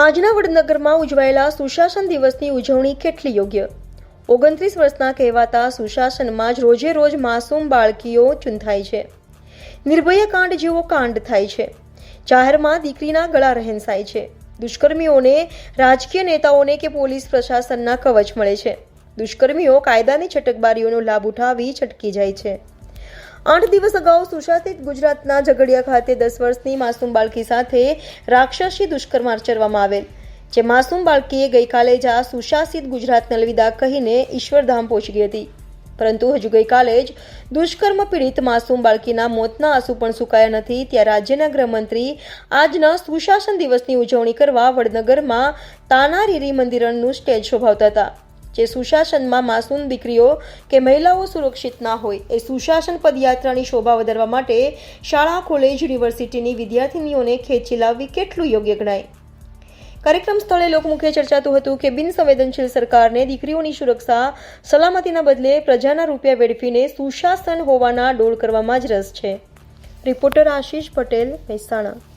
આજના વડનગરમાં ઉજવાયેલા સુશાસન દિવસની ઉજવણી કેટલી યોગ્ય? ઓગણત્રીસ વર્ષના કહેવાતા સુશાસનમાં જ રોજે રોજ માસૂમ બાળકીઓ ચૂંથાય છે. નિર્ભયા કાંડ જેવો કાંડ થાય છે. જાહેરમાં દીકરીના ગળા રહેનસાય છે. દુષ્કર્મીઓને, રાજકીય નેતાઓને કે પોલીસ પ્રશાસનના કવચ મળે છે. દુષ્કર્મીઓ કાયદાની છટકબારીઓનો લાભ ઉઠાવી છટકી જાય છે. આઠ દિવસ અગાઉ સુશાસિત ગુજરાતના ઝઘડિયા ખાતે દસ વર્ષની માસૂમ બાળકી સાથે રાક્ષસી દુષ્કર્મ આચરવામાં આવેલ, જે માસૂમ બાળકીએ ગઈકાલે જ આ સુશાસિત ગુજરાતને અલવિદા કહીને ઈશ્વરધામ પહોંચી ગઈ હતી. પરંતુ હજુ ગઈકાલે જ દુષ્કર્મ પીડિત માસૂમ બાળકીના મોતના આંસુ પણ સુકાયા નથી. ત્યાં રાજ્યના ગૃહમંત્રી આજના સુશાસન દિવસની ઉજવણી કરવા વડનગરમાં તાનારીરી મંદિરનું સ્ટેજ શોભાવતા હતા. જે સુશાસનમાં માસૂમ દીકરીઓ કે મહિલાઓ સુરક્ષિત ના હોય, એ સુશાસન પદયાત્રાની શોભા વધારવા માટે શાળા, કોલેજ, યુનિવર્સિટીની વિદ્યાર્થીનીઓને ખેંચી લાવવી કેટલું યોગ્ય ગણાય? કાર્યક્રમ સ્થળે લોકમુખે ચર્ચાતું હતું કે બિનસંવેદનશીલ સરકારને દીકરીઓની સુરક્ષા સલામતીના બદલે પ્રજાના રૂપિયા વેડફીને સુશાસન હોવાના ડોળ કરવામાં જ રસ છે. રિપોર્ટર આશીષ પટેલ, મહેસાણા.